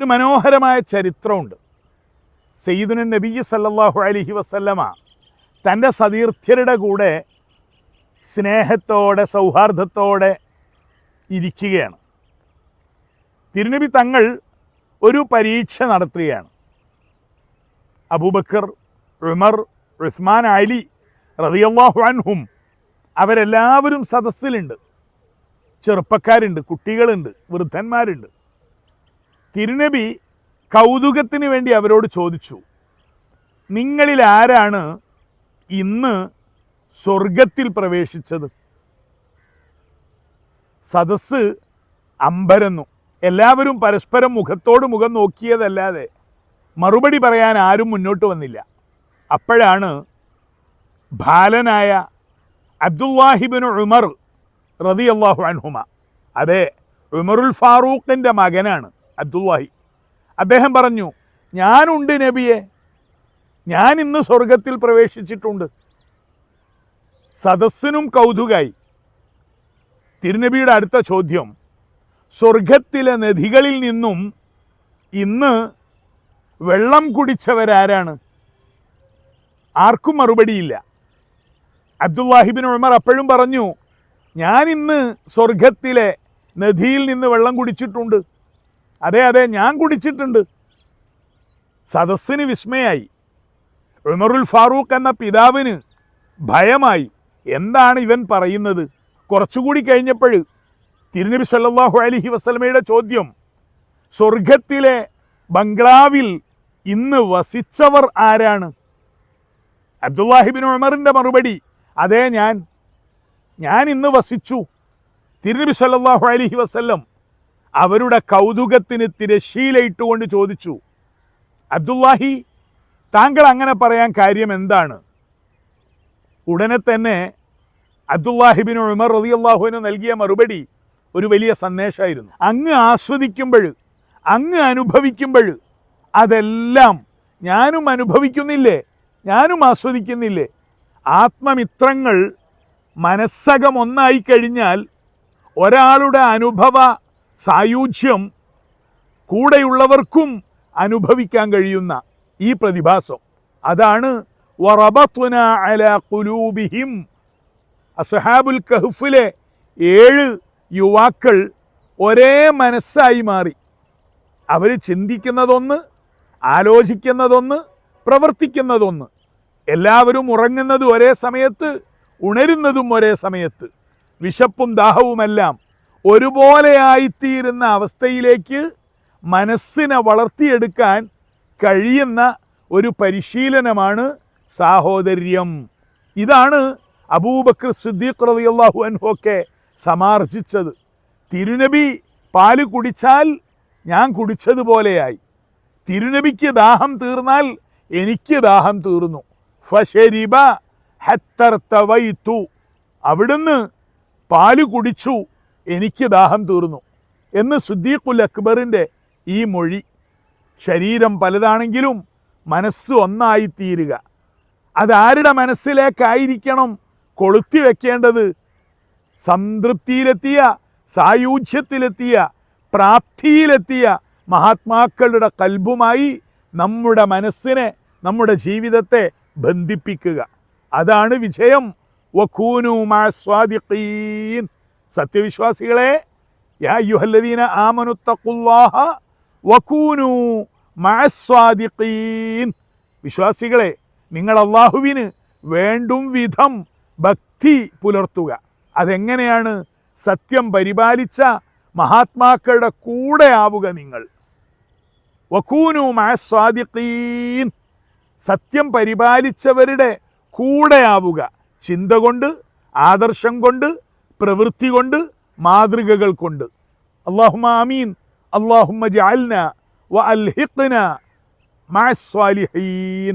ഒരു മനോഹരമായ ചരിത്രമുണ്ട്. സെയ്ദുന നബി സല്ലാഹു അലഹി വസല്ലമ തന്റെ സതീർത്ഥ്യരുടെ കൂടെ സ്നേഹത്തോടെ സൗഹാർദ്ദത്തോടെ ഇരിക്കുകയാണ്. തിരുനബി തങ്ങൾ ഒരു പരീക്ഷ നടത്തുകയാണ്. അബൂബക്കർ ഉമർ ഉസ്മാൻ അലി റളിയല്ലാഹു അൻഹും അവരെല്ലാവരും സദസ്സിലുണ്ട്. ചെറുപ്പക്കാരുണ്ട് കുട്ടികളുണ്ട് വൃദ്ധന്മാരുണ്ട്. തിരുനബി കൗതുകത്തിന് വേണ്ടി അവരോട് ചോദിച്ചു നിങ്ങളിൽ ആരാണ് ഇന്ന് സ്വർഗത്തിൽ പ്രവേശിച്ചത്? സദസ്സ് അമ്പരന്നു. എല്ലാവരും പരസ്പരം മുഖത്തോട് മുഖം നോക്കിയതല്ലാതെ മറുപടി പറയാൻ ആരും മുന്നോട്ട് വന്നില്ല. അപ്പോഴാണ് ബാലനായ അബ്ദുല്ലാഹിബിൻ ഉമർ റതി അള്ളാഹു അൻഹുമ. അതെ ഉമറുൽ ഫാറൂഖിന്റെ മകനാണ്. അബ്ദുല്ലാഹി അദ്ദേഹം പറഞ്ഞു ഞാനുണ്ട് നബിയെ. ഞാൻ ഇന്ന് സ്വർഗത്തിൽ പ്രവേശിച്ചിട്ടുണ്ട്. സദസ്സിനും കൗതുകായി. തിരുനബിയുടെ അടുത്ത ചോദ്യം സ്വർഗത്തിലെ നദികളിൽ നിന്നും ഇന്ന് വെള്ളം കുടിച്ചവരാരാണ്? ആർക്കും മറുപടിയില്ല. അബ്ദുല്ലാഹിബിൻ ഉമർ അപ്പോഴും പറഞ്ഞു ഞാൻ ഇന്ന് സ്വർഗത്തിലെ നദിയിൽ നിന്ന് വെള്ളം കുടിച്ചിട്ടുണ്ട്. അതെ അതെ ഞാൻ കുടിച്ചിട്ടുണ്ട്. സദസ്സിന് വിസ്മയായി. ഉമറുൽ ഫാറൂഖ് എന്ന പിതാവിന് ഭയമായി. എന്താണ് ഇവൻ പറയുന്നത്? കുറച്ചുകൂടി കഴിഞ്ഞപ്പോൾ തിരുനബി സല്ലാഹു അലഹി വസ്ലമയുടെ ചോദ്യം സ്വർഗത്തിലെ ബംഗ്ലാവിൽ ഇന്ന് വസിച്ചവർ ആരാണ്? അബ്ദുല്ലാഹിബിൻ ഉമറിന്റെ മറുപടി അതേ ഞാൻ ഞാൻ ഇന്ന് വസിച്ചു. തിരുനബി സല്ലാഹു അലഹി വസല്ലം അവരുടെ കൗതുകത്തിന് തിരശീലയിട്ടുകൊണ്ട് ചോദിച്ചു അബ്ദുല്ലാഹി താങ്കൾ അങ്ങനെ പറയാൻ കാര്യം എന്താണ്? ഉടനെ തന്നെ അബ്ദുല്ലാഹിബിൻ ഉമർ റളിയല്ലാഹുവിന് നൽകിയ മറുപടി ഒരു വലിയ സന്ദേശമായിരുന്നു. അങ്ങ് ആസ്വദിക്കുമ്പോൾ അങ്ങ് അനുഭവിക്കുമ്പോൾ അതെല്ലാം ഞാനും അനുഭവിക്കുന്നില്ലേ? ഞാനും ആസ്വദിക്കുന്നില്ലേ? ആത്മമിത്രങ്ങൾ മനസ്സകം ഒന്നായി കഴിഞ്ഞാൽ ഒരാളുടെ അനുഭവ സായൂജ്യം കൂടെയുള്ളവർക്കും അനുഭവിക്കാൻ കഴിയുന്ന ഈ പ്രതിഭാസം. അതാണ് ഖുലൂബിഹിം. അസ്ഹാബുൽ കഹ്ഫിലെ ഏഴ് യുവാക്കൾ ഒരേ മനസ്സായി മാറി. അവർ ചിന്തിക്കുന്നതൊന്ന് ആലോചിക്കുന്നതൊന്ന് പ്രവർത്തിക്കുന്നതൊന്ന്. എല്ലാവരും ഉറങ്ങുന്നത് ഒരേ സമയത്ത് ഉണരുന്നതും ഒരേ സമയത്ത്. വിശപ്പും ദാഹവുമെല്ലാം ഒരുപോലെയായിത്തീരുന്ന അവസ്ഥയിലേക്ക് മനസ്സിനെ വളർത്തിയെടുക്കാൻ കഴിയുന്ന ഒരു പരിശീലനമാണ് സാഹോദര്യം. ഇതാണ് അബൂബക്കർ സിദ്ദീഖ് റളിയല്ലാഹു അൻഹു ഒക്കെ സമാർജിച്ചത്. തിരുനബി പാൽ കുടിച്ചാൽ ഞാൻ കുടിച്ചതുപോലെയായി തിരുനബിക്ക് ദാഹം തീർന്നാൽ എനിക്ക് ദാഹം തീർന്നു. ഫശരിബ ഹത്തർത്തവൈത്തു അവിടുന്ന് പാൽ കുടിച്ചു. എനിക്ക് ദാഹം തീർന്നു എന്ന് സുദ്ദീഖുൽ അക്ബറിന്റെ ഈ മൊഴി. ശരീരം പലതാണെങ്കിലും മനസ്സ് ഒന്നായി തീരുക അതാരുടെ മനസ്സിലേക്കായിരിക്കണം കൊളുത്തി വെക്കേണ്ടത്? സംതൃപ്തിയിലെത്തിയ സായൂജ്യത്തിലെത്തിയ പ്രാപ്തിയിലെത്തിയ മഹാത്മാക്കളുടെ കൽബുമായി നമ്മുടെ മനസ്സിനെ നമ്മുടെ ജീവിതത്തെ ബന്ധിപ്പിക്കുക. അതാണ് വിജയം. വഖൂനു മഅ സ്വാദിഖീൻ. സത്യവിശ്വാസികളെ യാ യുഹല്ലദീന ആമനുത്തഖുല്ലാഹ വഖൂനു മഅ സ്വാദിഖീൻ വിശ്വാസികളെ നിങ്ങൾ അള്ളാഹുവിന് വേണ്ടും വിധം ഭക്തി പുലർത്തുക. അതെങ്ങനെയാണ് സത്യം പരിപാലിച്ച മഹാത്മാക്കളുടെ കൂടെ ആവുക നിങ്ങൾ? വക്കൂനു മാസ്വാദിഖീൻ സത്യം പരിപാലിച്ചവരുടെ കൂടെയാവുക ചിന്ത കൊണ്ട് ആദർശം കൊണ്ട് പ്രവൃത്തി കൊണ്ട് മാതൃകകൾ കൊണ്ട്. അള്ളാഹുമ അമീൻ അള്ളാഹുമ്മ ജഅൽന വ അൽഹിഖ്ന മഅസ്വാലിഹീൻ